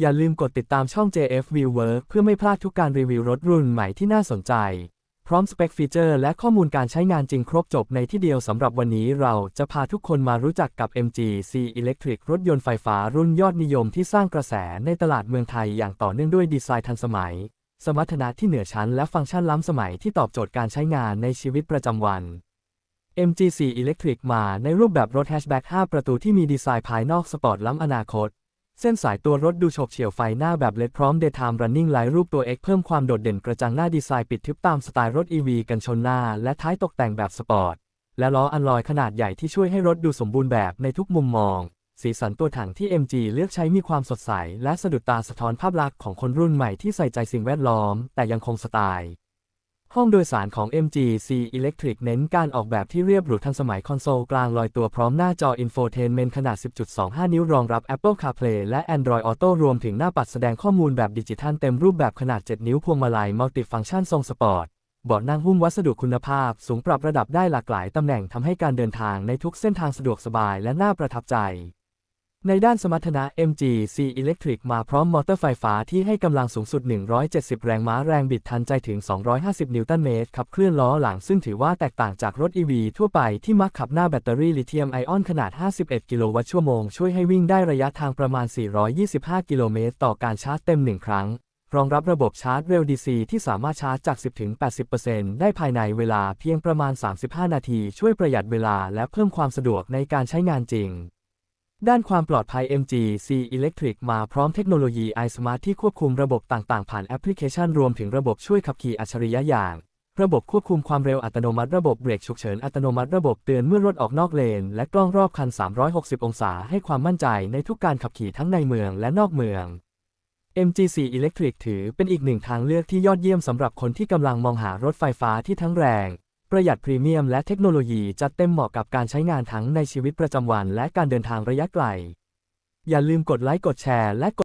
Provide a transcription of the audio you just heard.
อย่าลืมกดติดตามช่อง JF View Work เพื่อไม่พลาดทุกการรีวิวรถรุ่นใหม่ที่น่าสนใจ พร้อมสเปคฟีเจอร์และข้อมูลการใช้งานจริงครบจบในที่เดียวสำหรับวันนี้เราจะพาทุกคนมารู้จักกับ MG C Electric รถยนต์ไฟฟ้ารุ่นยอดนิยมที่สร้างกระแสในตลาดเมืองไทยอย่างต่อเนื่องด้วยดีไซน์ทันสมัย สมรรถนะที่เหนือชั้นและฟังก์ชันล้ำสมัยที่ตอบโจทย์การใช้งานในชีวิตประจำวัน MG4 Electric มาในรูปแบบรถแฮชแบ็ก5ประตูที่มีดีไซน์ภายนอกสปอร์ตล้ำอนาคต เส้นสายตัวรถดูโฉบเฉี่ยวไฟหน้าแบบเลดพร้อม Daytime Running Light รูปตัว X เพิ่มความโดดเด่นกระจังหน้าดีไซน์ปิดทึบตามสไตล์รถ EV กันชนหน้า และท้ายตกแต่งแบบสปอร์ต และล้ออันลอยขนาดใหญ่ที่ช่วยให้รถดูสมบูรณ์แบบในทุกมุมมอง สีสันตัวถังที่ MG เลือกใช้มีความสดใส และสะดุดตาสะท้อนภาพลักษณ์ของคนรุ่นใหม่ที่ใส่ใจสิ่งแวดล้อม แต่ยังคงสไตล์ ห้องโดยสารของ MG C Electric เน้นการออกแบบที่เรียบหรูทันสมัยคอนโซลกลางลอยตัวพร้อมหน้าจอ Infotainment ขนาด 10.25 นิ้วรองรับ Apple CarPlay และ Android Auto รวมถึงหน้าปัดแสดงข้อมูลแบบดิจิทัลเต็มรูปแบบขนาด 7 นิ้วพวงมาลัยมัลติฟังก์ชันทรงสปอร์ตเบาะนั่งหุ้มวัสดุคุณภาพ สูงปรับระดับได้หลากหลายตำแหน่งทำให้การเดินทางในทุกเส้นทางสะดวกสบายและน่าประทับใจ ในด้านสมรรถนะ MG C Electric มาพร้อมมอเตอร์ไฟฟ้าที่ให้กำลังสูงสุด 170 แรงม้าแรงบิดทันใจถึง 250 นิวตันเมตร ขับเคลื่อนล้อหลังซึ่งถือว่าแตกต่างจากรถ EV ทั่วไปที่มักขับหน้าแบตเตอรี่ลิเธียมไอออนขนาด 51 กิโลวัตต์ชั่วโมง ช่วยให้วิ่งได้ระยะทางประมาณ 425 กิโลเมตร ต่อการชาร์จเต็ม 1 ครั้ง รองรับระบบชาร์จเร็ว DC ที่สามารถชาร์จจาก 10-80%ได้ภายในเวลาเพียงประมาณ 35 นาที ช่วยประหยัดเวลาและเพิ่มความสะดวกในการใช้งานจริง ด้านความปลอดภัย MG C Electric มาพร้อมเทคโนโลยี iSmart ที่ควบคุมระบบต่างๆ ผ่านแอปพลิเคชันรวมถึงระบบช่วยขับขี่อัจฉริยะอย่าง ระบบควบคุมความเร็วอัตโนมัติระบบเบรกฉุกเฉินอัตโนมัติระบบเตือนเมื่อรถออกนอกเลน และกล้องรอบคัน 360 องศาให้ความมั่นใจในทุกการขับขี่ทั้งในเมืองและนอกเมือง MG4 Electric ถือเป็นอีกหนึ่งทางเลือกที่ยอดเยี่ยมสำหรับคนที่กำลังมองหารถไฟฟ้าที่ทั้งแรง ประหยัดพรีเมียมและเทคโนโลยีจัดเต็มเหมาะกับการใช้งานทั้งในชีวิตประจำวันและการเดินทางระยะไกล อย่าลืมกดไลค์กดแชร์และกด